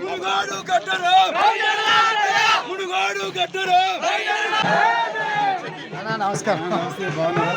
మునుగాడు గట్టరు మునుగాడు గట్టరు నమస్కారం. నమస్తే బాగున్నారా